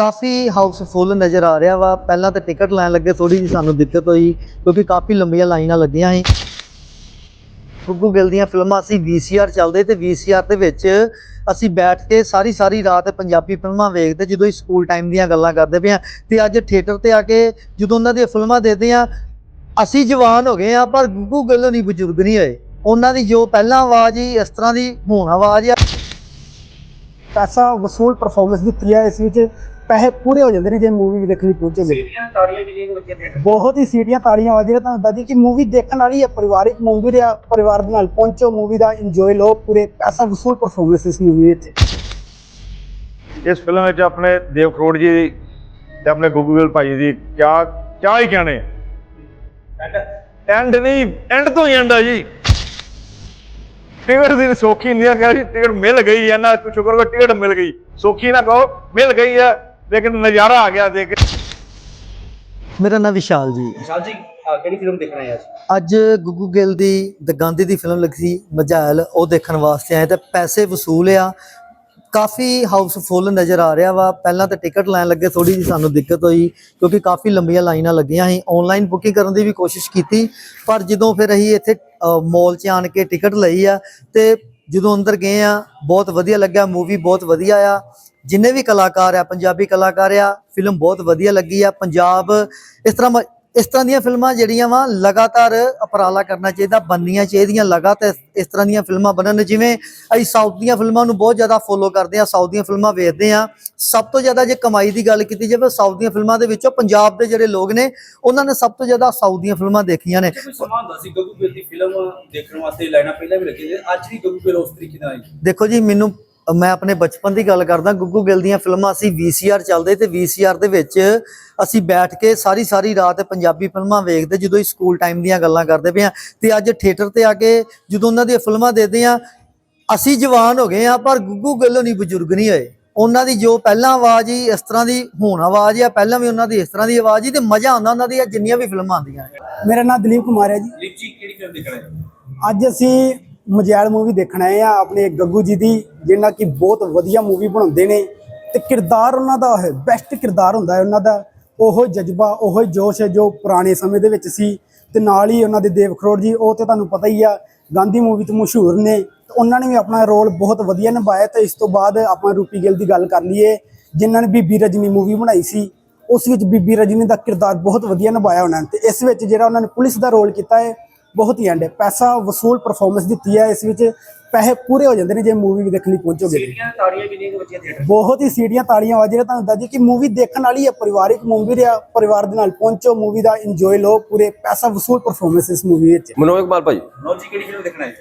ਕਾਫੀ housefull ਨਜ਼ਰ ਆ ਰਿਹਾ ਵਾ। ਪਹਿਲਾਂ ਤਾਂ ਟਿਕਟ ਲੈਣ ਲੱਗੇ ਥੋੜੀ ਜਿਹੀ ਸਾਨੂੰ ਦਿੱਕਤ ਹੋਈ, ਕਿਉਂਕਿ ਕਾਫੀ ਲੰਬੀਆਂ ਲਾਈਨਾਂ ਲੱਗੀਆਂ ਸੀ। ਗੁੱਗੂ ਗਿੱਲ ਦੀਆਂ ਫਿਲਮਾਂ ਅਸੀਂ VCR ਚੱਲਦੇ ਤੇ VCR ਦੇ ਵਿੱਚ ਅਸੀਂ ਬੈਠ ਕੇ ਸਾਰੀ ਸਾਰੀ ਰਾਤ ਪੰਜਾਬੀ ਫਿਲਮਾਂ ਵੇਖਦੇ, ਜਦੋਂ ਅਸੀਂ ਸਕੂਲ ਟਾਈਮ ਦੀਆਂ ਗੱਲਾਂ ਕਰਦੇ ਪਏ ਆ ਤੇ ਅੱਜ ਥੀਏਟਰ ਤੇ ਆ ਕੇ ਜਦੋਂ ਉਹਨਾਂ ਦੀਆਂ ਫਿਲਮਾਂ ਦੇਖਦੇ ਆ ਅਸੀਂ ਜਵਾਨ ਹੋ ਗਏ ਆ ਪਰ ਗੁੱਗੂ ਗਿੱਲ ਨਹੀਂ ਬਜ਼ੁਰਗ ਨਹੀਂ ਹੋਏ। ਉਹਨਾਂ ਦੀ ਜੋ ਪਹਿਲਾਂ ਆਵਾਜ਼ ਹੀ ਇਸ ਤਰ੍ਹਾਂ ਦੀ ਹੁਣ ਆਵਾਜ਼ ਆ। ਪੈਸਾ ਵਸੂਲ ਪਰਫਾਰਮੈਂਸ ਦਿੱਤੀ ਹੈ ਇਸ ਵਿੱਚ। ਪੈਸੇ ਪੂਰੇ ਹੋ ਜਾਂਦੇ ਨੇ ਜੇ ਮੂਵੀ ਦੇਖਣੀ ਪਹੁੰਚੇ ਸੀਰੀਆਂ ਤਾੜੀਆਂ ਵੀ ਜਿਹੜੀਆਂ ਬੱਚੇ ਦੇ ਬਹੁਤ ਹੀ ਸੀਟੀਆਂ ਤਾੜੀਆਂ ਵੱਜਦੀਆਂ ਤੁਹਾਨੂੰ ਦੱਸਦੀ ਕਿ ਮੂਵੀ ਦੇਖਣ ਵਾਲੀ ਹੈ ਪਰਿਵਾਰਿਕ ਮੂਵੀ ਰਿਆ ਪਰਿਵਾਰ ਦੇ ਨਾਲ ਪਹੁੰਚੋ ਮੂਵੀ ਦਾ ਇੰਜੋਏ ਲਓ ਪੂਰੇ ਪੈਸਾ ਵਸੂਲ ਪਰਫਾਰਮੈਂਸ ਇਸ ਮੂਵੀ ਵਿੱਚ। ਇਸ ਫਿਲਮ ਵਿੱਚ ਆਪਣੇ ਦੇਵ ਕਰੋੜ ਜੀ ਦੀ ਤੇ ਆਪਣੇ ਗੁੱਗੂਗਲ ਭਾਈ ਦੀ ਕਿਆ ਕਿਆ ਹੀ ਕਹਿਣੇ। ਐਂਡ ਨਹੀਂ ਐਂਡ ਤੋਂ ਹੀ ਐਂਡ ਆ ਜੀ। ਟਿਕਟ ਦੀ ਸੌਖੀ ਨਹੀਂ ਆ ਕਿ ਜੀ ਟਿਕਟ ਮਿਲ ਗਈ ਹੈ ਨਾ ਸ਼ੁਕਰ ਕਰੋ ਟਿਕਟ ਮਿਲ ਗਈ। ਸੌਖੀ ਨਾ ਕਹੋ ਮਿਲ ਗਈ ਹੈ ਲੇਕਿਨ ਨਜ਼ਾਰਾ ਆ ਗਿਆ ਦੇਖ ਕੇ। ਮੇਰਾ ਨਾਮ ਵਿਸ਼ਾਲ ਜੀ। ਵਿਸ਼ਾਲ ਜੀ ਕਿਹੜੀ ਫਿਲਮ ਦੇਖਣਾ ਹੈ ਅੱਜ? ਅੱਜ ਗੁੱਗੂ ਗਿੱਲ ਦੀ ਦ ਗਾਂਧੀ ਦੀ ਫਿਲਮ ਲੱਗੀ ਸੀ ਮਜਾਇਲ ਉਹ ਦੇਖਣ ਵਾਸਤੇ ਆਏ ਤੇ ਪੈਸੇ ਵਸੂਲ ਆ। ਕਾਫੀ ਹਾਊਸਫੁੱਲ ਨਜ਼ਰ ਆ ਰਿਹਾ ਵਾ। ਪਹਿਲਾਂ ਤਾਂ ਟਿਕਟ ਲੈਣ ਲੱਗੇ ਥੋੜੀ ਜਿਹੀ ਸਾਨੂੰ ਦਿੱਕਤ ਹੋਈ ਕਿਉਂਕਿ ਕਾਫੀ ਲੰਬੀਆਂ ਲਾਈਨਾਂ ਲੱਗੀਆਂ ਸੀ। ਆਨਲਾਈਨ ਬੁਕਿੰਗ ਕਰਨ ਦੀ ਵੀ ਕੋਸ਼ਿਸ਼ ਕੀਤੀ ਪਰ ਜਦੋਂ ਫਿਰ ਅਸੀਂ ਇੱਥੇ ਮਾਲ 'ਚ ਆਣ ਕੇ ਟਿਕਟ ਲਈ ਆ ਤੇ ਜਦੋਂ ਅੰਦਰ ਗਏ ਆ ਬਹੁਤ ਵਧੀਆ ਲੱਗਾ ਮੂਵੀ ਬਹੁਤ ਵਧੀਆ ਆ। ਜਿੰਨੇ ਵੀ ਕਲਾਕਾਰ ਆ ਪੰਜਾਬੀ ਕਲਾਕਾਰ ਆ ਫਿਲਮ ਬਹੁਤ ਵਧੀਆ ਲੱਗੀ ਆ। ਪੰਜਾਬ ਇਸ ਤਰ੍ਹਾਂ ਇਸ ਤਰ੍ਹਾਂ ਦੀਆਂ ਫਿਲਮਾਂ ਜਿਹੜੀਆਂ ਵਾ ਲਗਾਤਾਰ ਉਪਰਾਲਾ ਕਰਨਾ ਚਾਹੀਦਾ ਬਣਨੀਆਂ ਚਾਹੀਦੀਆਂ ਲਗਾਤਾਰ ਇਸ ਤਰ੍ਹਾਂ ਦੀਆਂ ਫਿਲਮਾਂ ਬਣਨ। ਜਿਵੇਂ ਅਸੀਂ ਸਾਊਥ ਦੀਆਂ ਫਿਲਮਾਂ ਨੂੰ ਬਹੁਤ ਜ਼ਿਆਦਾ ਫੋਲੋ ਕਰਦੇ ਆ ਸਾਊਥ ਦੀਆਂ ਫਿਲਮਾਂ ਵੇਖਦੇ ਆ ਸਭ ਤੋਂ ਜ਼ਿਆਦਾ ਜੇ ਕਮਾਈ ਦੀ ਗੱਲ ਕੀਤੀ ਜਾਵੇ ਸਾਊਥ ਦੀਆਂ ਫਿਲਮਾਂ ਦੇ ਵਿੱਚੋਂ ਪੰਜਾਬ ਦੇ ਜਿਹੜੇ ਲੋਕ ਨੇ ਉਹਨਾਂ ਨੇ ਸਭ ਤੋਂ ਜ਼ਿਆਦਾ ਸਾਊਥ ਦੀਆਂ ਫਿਲਮਾਂ ਦੇਖੀਆਂ ਨੇ। ਕੋਈ ਸਮਾਂ ਹੁੰਦਾ ਸੀ ਗੱਗੂ ਗਿੱਲ ਦੀ ਫਿਲਮ ਦੇਖਣ ਵਾਸਤੇ ਲਾਈਨਾਂ ਪਹਿਲਾਂ ਵੀ ਲੱਗੀ ਸੀ ਅੱਜ ਵੀ ਗੱਗੂ ਗਿੱਲ ਉਸ ਤਰੀਕੇ ਨਾਲ ਆਈ। ਦੇਖੋ ਜੀ ਮੈਨੂੰ ਮੈਂ ਆਪਣੇ ਬਚਪਨ ਦੀ ਗੱਲ ਕਰਦਾ ਗੁੱਗੂ ਗਿੱਲ ਦੀਆਂ ਫਿਲਮਾਂ ਅਸੀਂ VCR ਚੱਲਦੇ ਤੇ VCR ਦੇ ਵਿੱਚ ਅਸੀਂ ਬੈਠ ਕੇ ਸਾਰੀ ਸਾਰੀ ਰਾਤ ਪੰਜਾਬੀ ਫਿਲਮਾਂ ਵੇਖਦੇ ਜਦੋਂ ਅਸੀਂ ਸਕੂਲ ਟਾਈਮ ਦੀਆਂ ਗੱਲਾਂ ਕਰਦੇ ਪਏ ਆ ਤੇ ਅੱਜ ਥੀਏਟਰ ਤੇ ਆ ਕੇ ਜਦੋਂ ਉਹਨਾਂ ਦੀਆਂ ਫਿਲਮਾਂ ਦੇਖਦੇ ਆ ਅਸੀਂ ਜਵਾਨ ਹੋ ਗਏ ਆ ਪਰ ਗੁੱਗੂ ਗਿੱਲ ਨਹੀਂ ਬਜ਼ੁਰਗ ਨਹੀਂ ਹੋਏ। ਉਹਨਾਂ ਦੀ ਜੋ ਪਹਿਲਾਂ ਆਵਾਜ਼ ਹੀ ਇਸ ਤਰ੍ਹਾਂ ਦੀ ਹੁਣ ਆਵਾਜ਼ ਆ ਪਹਿਲਾਂ ਵੀ ਉਹਨਾਂ ਦੀ ਇਸ ਤਰ੍ਹਾਂ ਦੀ ਆਵਾਜ਼ ਹੀ ਤੇ ਮਜ਼ਾ ਆਉਂਦਾ ਉਹਨਾਂ ਦੀਆਂ ਜਿੰਨੀਆਂ ਵੀ ਫਿਲਮਾਂ ਆਉਂਦੀਆਂ ਮੇਰਾ ਨਾਮ ਦਲੀਪ ਕੁਮਾਰ ਹੈ ਜੀ। ਲਿਪ ਜੀ ਕਿਹੜੀ ਫਿਲਮ ਦੇਖਣਾ ਹੈ? ਅੱਜ ਅਸੀਂ ਮਜੈਲ ਮੂਵੀ ਦੇਖਣ ਆਏ ਆ ਆਪਣੇ ਗੱਗੂ ਜੀ ਦੀ ਜਿਹਨਾਂ ਕਿ ਬਹੁਤ ਵਧੀਆ ਮੂਵੀ ਬਣਾਉਂਦੇ ਨੇ ਤੇ ਕਿਰਦਾਰ ਉਹਨਾਂ ਦਾ ਹੈ ਬੈਸਟ ਕਿਰਦਾਰ ਹੁੰਦਾ ਹੈ ਉਹਨਾਂ ਦਾ। ਉਹੋ ਜਜ਼ਬਾ, ਉਹੋ ਜੋਸ਼ ਹੈ ਜੋ ਪੁਰਾਣੇ ਸਮੇਂ ਦੇ ਵਿੱਚ ਸੀ ਤੇ ਨਾਲ ਹੀ ਉਹਨਾਂ ਦੇ ਦੇਵ ਖਰੋੜ ਜੀ, ਉਹ ਤੇ ਤੁਹਾਨੂੰ ਪਤਾ ਹੀ ਆ, ਗਾਂਧੀ ਮੂਵੀ ਤੋਂ ਮਸ਼ਹੂਰ ਨੇ। ਤੇ ਉਹਨਾਂ ਨੇ ਵੀ ਆਪਣਾ ਰੋਲ ਬਹੁਤ ਵਧੀਆ ਨਿਭਾਇਆ ਤੇ ਇਸ ਤੋਂ ਬਾਅਦ ਆਪਾਂ ਰੂਪੀ ਗਿੱਲ ਦੀ ਗੱਲ ਕਰ ਲਈਏ, ਜਿਨ੍ਹਾਂ ਨੇ ਬੀਬੀ ਰਜਨੀ ਮੂਵੀ ਬਣਾਈ ਸੀ, ਉਸ ਵਿੱਚ ਬੀਬੀ ਰਜਨੀ ਦਾ ਕਿਰਦਾਰ ਬਹੁਤ ਵਧੀਆ ਨਿਭਾਇਆ ਉਹਨਾਂ ਨੇ। ਤੇ ਇਸ ਵਿੱਚ ਜਿਹੜਾ ਉਹਨਾਂ ਨੇ ਪੁਲਿਸ ਦਾ ਰੋਲ ਕੀਤਾ ਹੈ ਬਹੁਤ ਹੀ ਐਂਡ ਹੈ। ਪੈਸਾ ਵਸੂਲ ਪਰਫਾਰਮੈਂਸ ਦਿੱਤੀ ਹੈ ਇਸ ਵਿੱਚ ਪੈਸੇ ਪੂਰੇ ਹੋ ਜਾਂਦੇ ਨੇ ਜੇ ਮੂਵੀ ਵੀ ਦੇਖਣ ਲਈ ਪਹੁੰਚੋਗੇ। ਤਾੜੀਆਂ ਥੀਏਟਰ ਬਹੁਤ ਹੀ ਸੀਟੀਆਂ ਤਾੜੀਆਂ ਵੱਜਦੀਆਂ ਤੁਹਾਨੂੰ ਦੱਸਦੀ ਕਿ ਮੂਵੀ ਦੇਖਣ ਵਾਲੀ ਹੈ ਪਰਿਵਾਰਿਕ ਮੂਵੀ ਰਿਆ ਪਰਿਵਾਰ ਦੇ ਨਾਲ ਪਹੁੰਚੋ ਮੂਵੀ ਦਾ ਇੰਜੋਏ ਲਓ ਪੂਰੇ ਪੈਸਾ ਵਸੂਲ ਪਰਫਾਰਮੈਂਸ ਇਸ ਮੂਵੀ ਵਿੱਚ। ਮਨੋਜ ਕੁਮਾਰ ਭਾਈ। ਨੋ ਜੀ ਕਿਹੜੀ ਫਿਲਮ ਦੇਖਣਾ ਹੈ?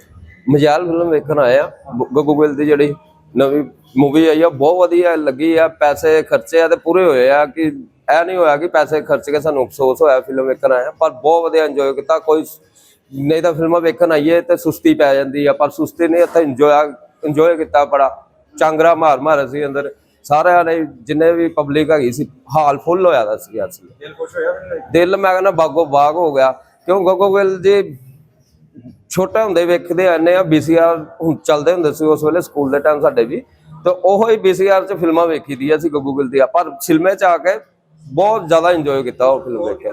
ਮਜਾਲ ਫਿਲਮ ਵੇਖਣ ਆਏ ਆ। ਗੱਗੂ ਗਿੱਲ ਦੀ ਜਿਹੜੀ ਨਵੀਂ ਮੂਵੀ ਆਈ ਆ ਬਹੁਤ ਵਧੀਆ ਲੱਗੀ ਆ। ਪੈਸੇ ਖਰਚੇ ਆ ਤੇ ਪੂਰੇ ਹੋਏ ਆ ਕਿ ਇਹ ਨਹੀਂ ਹੋਇਆ ਕਿ ਪੈਸੇ ਖਰਚ ਕੇ ਸਾਨੂੰ ਅਫਸੋਸ ਹੋਇਆ ਫਿਲਮ ਵੇਖਣ ਆਇਆ ਪਰ ਬਹੁਤ ਵਧੀਆ ਇੰਜੋਏ ਕੀਤਾ। ਕੋਈ ਨਹੀਂ ਤਾਂ ਫਿਲਮਾਂ ਵੇਖਣ ਆਈਏ ਤੇ ਸੁਸਤੀ ਪੈ ਜਾਂਦੀ ਆ ਪਰ ਸੁਸਤੀ ਨਹੀਂ ਇੱਥੇ ਇੰਜੋਏ ਇੰਜੋਏ ਕੀਤਾ ਬੜਾ। ਚਾਂਗਰਾ ਮਾਰ ਮਾਰ ਸੀ ਅੰਦਰ। ਸਾਰਿਆਂ ਨੇ ਜਿੰਨੇ ਵੀ ਪਬਲਿਕ ਹੈਗੀ ਸੀ ਹਾਲ ਫੁੱਲ ਹੋਇਆ ਦਾ ਸੀ ਅਸਲ ਦਿਲ ਖੁਸ਼ ਹੋਇਆ ਦਿਲ ਮੈਂ ਕਹਿੰਦਾ ਬਾਗੋ ਬਾਗ ਹੋ ਗਿਆ। ਕਿਉਂ ਗੱਗੂ ਗਿੱਲ ਜੀ ਛੋਟੇ ਹੁੰਦੇ ਵੇਖਦੇ ਆਨੇ ਆ ਵੀਸੀਆਰ ਹੁਣ ਚੱਲਦੇ ਹੁੰਦੇ ਸੀ ਉਸ ਵੇਲੇ ਸਕੂਲ ਦੇ ਟਾਈਮ ਸਾਡੇ ਵੀ। ਤੇ ਉਹੋ ਹੀ ਵੀਸੀਆਰ 'ਚ ਫਿਲਮਾਂ ਵੇਖੀ ਦੀ ਸੀ ਗੱਗੂ ਗਿੱਲ ਦੀ ਪਰ ਸਿਲਮੇ 'ਚ ਆ ਕੇ ਬਹੁਤ ਜ਼ਿਆਦਾ ਇੰਜੋਏ ਕੀਤਾ ਉਹ ਫਿਲਮ ਵੇਖ ਕੇ।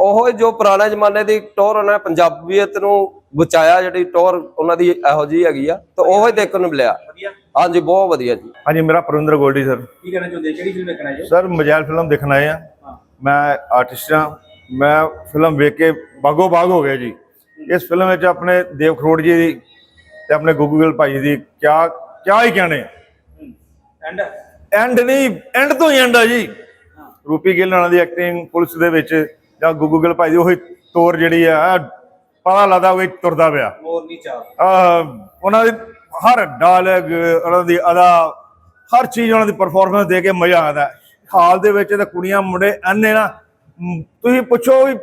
ਉਹੋ ਜੋ ਪੁਰਾਣੇ ਜ਼ਮਾਨੇ ਦੀ ਟੋਰ ਉਹਨਾਂ ਨੇ ਪੰਜਾਬੀਅਤ ਨੂੰ ਬਚਾਇਆ ਜਿਹੜੀ ਟੋਰ ਉਹਨਾਂ ਦੀ ਇਹੋ ਜੀ ਹੈਗੀ ਆ ਤੇ ਉਹੋ ਹੀ ਦੇਖਣ ਨੂੰ ਮਿਲਿਆ। ਹਾਂਜੀ ਬਹੁਤ ਵਧੀਆ ਜੀ। ਹਾਂਜੀ ਮੇਰਾ ਪਰਵਿੰਦਰ ਗੋਲਡੀ ਸਰ। ਕੀ ਕਹਿਣਾ ਚਾਹੁੰਦੇ? ਕਿਹੜੀ ਫਿਲਮ ਦੇਖਣਾ ਹੈ? ਸਰ ਮਜਾਇਲ ਫਿਲਮ ਦੇਖਣ ਆਏ ਆ। ਹਾਂ। ਮੈਂ ਆਰਟਿਸਟ ਹਾਂ। ਮੈਂ ਫਿਲਮ ਵੇਖ ਕੇ ਬਾਗੋ ਬਾਗ ਹੋ ਗਿਆ ਜੀ। ਇਸ ਫਿਲਮ ਵਿੱਚ ਆਪਣੇ ਦੇਵ ਖਰੋੜ ਜੀ ਦੀ ਤੇ ਆਪਣੇ ਗੁੱਗੂਗਲ ਭਾਈ ਦੀ ਕਿਆ ਕਿਆ ਹੀ ਕਹਿਣੇ ਐਂਡ ਐਂਡ ਨਹੀਂ ਐਂਡ ਤੋਂ ਹੀ ਐਂਡ ਆ ਜੀ। ਰੂਪੀ ਗਿੱਲ ਨਾਲ ਦੀ ਐਕਟਿੰਗ ਪੁਲਿਸ ਦੇ ਵਿੱਚ ਜਾਂ ਗੁੱਗੂਗਲ ਭਾਈ ਦੀ ਉਹੀ ਤੋਰ ਜਿਹੜੀ ਆ ਐਂ ਪਤਾ ਲੱਗਦਾ ਉਹ ਤੁਰਦਾ ਪਿਆ। ਮੋਰ ਨਹੀਂ ਚਾਹ। ਆਹ, ਉਹਨਾਂ ਦੀ ਹਰ ਡਾਇਲੌਗ ਉਹਨਾਂ ਦੀ ਅਦਾ ਹਰ ਚੀਜ਼ ਉਹਨਾਂ ਦੀ ਪਰਫਾਰਮੈਂਸ ਦੇ ਕੇ ਮਜ਼ਾ ਆਉਂਦਾ। ਹਾਲ ਦੇ ਵਿੱਚ ਤੇ ਕੁੜੀਆਂ ਮੁੰਡੇ ਐਨੇ ਨਾ ਤੁਸੀਂ ਪੁੱਛੋ ਵੀ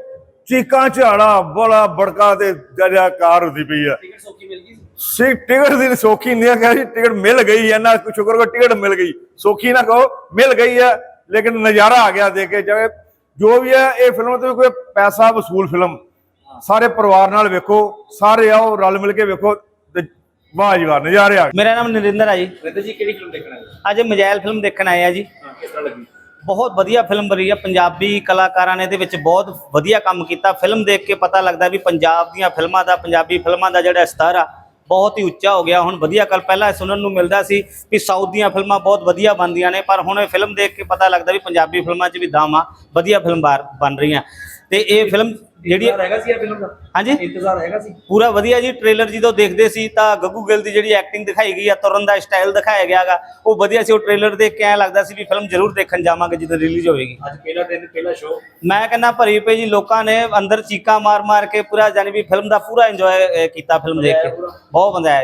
ਚੀਕਾਂ ਝਾੜਾ ਬੜਾ ਬੜਕਾ ਤੇ ਦਰਿਆ ਕਾਰ ਹੁੰਦੀ ਪਈ ਆ। ਟਿਕਟ ਸੌਖੀ ਮਿਲ ਗਈ ਸੀ? ਟਿਕਟ ਦੀ ਸੌਖੀ ਨਹੀਂ ਆ ਕਿ ਟਿਕਟ ਮਿਲ ਗਈ ਹੈ ਨਾ ਸ਼ੁਕਰ ਕਰੋ ਟਿਕਟ ਮਿਲ ਗਈ। ਸੌਖੀ ਨਾ ਕਹੋ ਮਿਲ ਗਈ ਹੈ ਲੇਕਿਨ ਨਜ਼ਾਰਾ ਆ ਗਿਆ ਦੇਖ ਕੇ ਜਾਵੇ ਜੋ ਵੀ ਹੈ ਇਹ ਫਿਲਮ ਤੇ ਕੋਈ ਪੈਸਾ ਵਸੂਲ ਫਿਲਮ। ਸਾਰੇ ਪਰਿਵਾਰ ਨਾਲ ਵੇਖੋ ਸਾਰੇ ਆਓ ਰਲ ਮਿਲ ਕੇ ਵੇਖੋ ਤੇ ਵਾਹ ਜੀ ਵਾਹ ਨਜ਼ਾਰੇ ਆ ਮੇਰਾ ਨਾਮ ਨਰਿੰਦਰ ਆ ਜੀ। ਰਿੰਦਰ ਜੀ ਕਿਹੜੀ ਫਿਲਮ ਦੇਖਣਾ ਹੈ? ਅੱਜ ਮਜਾਇਲ ਫਿਲਮ ਦੇਖਣ ਆਏ ਆ ਜੀ। ਹਾਂ ਕਿਸ ਤਰ੍ਹਾਂ ਲੱਗੀ? ਬਹੁਤ ਵਧੀਆ ਫਿਲਮ ਬਣੀ ਆ। ਪੰਜਾਬੀ ਕਲਾਕਾਰਾਂ ਨੇ ਇਹਦੇ ਵਿੱਚ ਬਹੁਤ ਵਧੀਆ ਕੰਮ ਕੀਤਾ। ਫਿਲਮ ਦੇਖ ਕੇ ਪਤਾ ਲੱਗਦਾ ਵੀ ਪੰਜਾਬ ਦੀਆਂ ਫਿਲਮਾਂ ਦਾ ਪੰਜਾਬੀ ਫਿਲਮਾਂ ਦਾ ਜਿਹੜਾ ਸਤਰ ਆ ਬਹੁਤ ਹੀ ਉੱਚਾ ਹੋ ਗਿਆ। ਹੁਣ ਵਧੀਆ ਕੱਲ ਪਹਿਲਾਂ ਸੁਣਨ ਨੂੰ ਮਿਲਦਾ ਸੀ ਵੀ ਸਾਊਥ ਦੀਆਂ ਫਿਲਮਾਂ ਬਹੁਤ ਵਧੀਆ ਬਣਦੀਆਂ ਨੇ ਪਰ ਹੁਣ ਇਹ ਫਿਲਮ ਦੇਖ ਕੇ ਪਤਾ ਲੱਗਦਾ ਵੀ ਪੰਜਾਬੀ ਫਿਲਮਾਂ 'ਚ ਵੀ ਦਮ ਆ ਵਧੀਆ ਫਿਲਮ ਬਣ ਰਹੀਆਂ। ਤੇ ਇਹ ਫਿਲਮ ਜਿਹੜੀ ਹੈਗਾ ਸੀ ਇਹ ਫਿਲਮ ਦਾ? ਹਾਂਜੀ? ਇੰਤਜ਼ਾਰ ਹੈਗਾ ਸੀ? ਪੂਰਾ ਵਧੀਆ ਜੀ ਟ੍ਰੇਲਰ ਜਦੋਂ ਦੇਖਦੇ ਸੀ ਤਾਂ ਗੱਗੂ ਗਿੱਲ ਦੀ ਜਿਹੜੀ ਐਕਟਿੰਗ ਦਿਖਾਈ ਗਈ ਆ ਤੁਰਨ ਦਾ ਸਟਾਈਲ ਦਿਖਾਇਆ ਗਿਆਗਾ ਉਹ ਵਧੀਆ ਸੀ ਉਹ ਟ੍ਰੇਲਰ ਦੇਖ ਕੇ ਐਂ ਲੱਗਦਾ ਸੀ ਵੀ ਫਿਲਮ ਜ਼ਰੂਰ ਦੇਖਣ ਜਾਵਾਂਗੇ ਜਦੋਂ ਰਿਲੀਜ਼ ਹੋਵੇਗੀ। ਅੱਜ ਪਹਿਲਾ ਦਿਨ ਪਹਿਲਾ ਸ਼ੋਅ ਮੈਂ ਕਹਿੰਦਾ ਭਰੀ ਪਈ ਜੀ ਲੋਕਾਂ ਨੇ ਅੰਦਰ ਚੀਕਾਂ ਮਾਰ ਮਾਰ ਕੇ ਪੂਰਾ ਜਾਨੀ ਵੀ ਫਿਲਮ ਦਾ ਪੂਰਾ ਇੰਜੋਏ ਕੀਤਾ ਫਿਲਮ ਦੇਖ ਕੇ। ਬਹੁਤ ਬੰਦਾ ਆਇਆ ਜੀ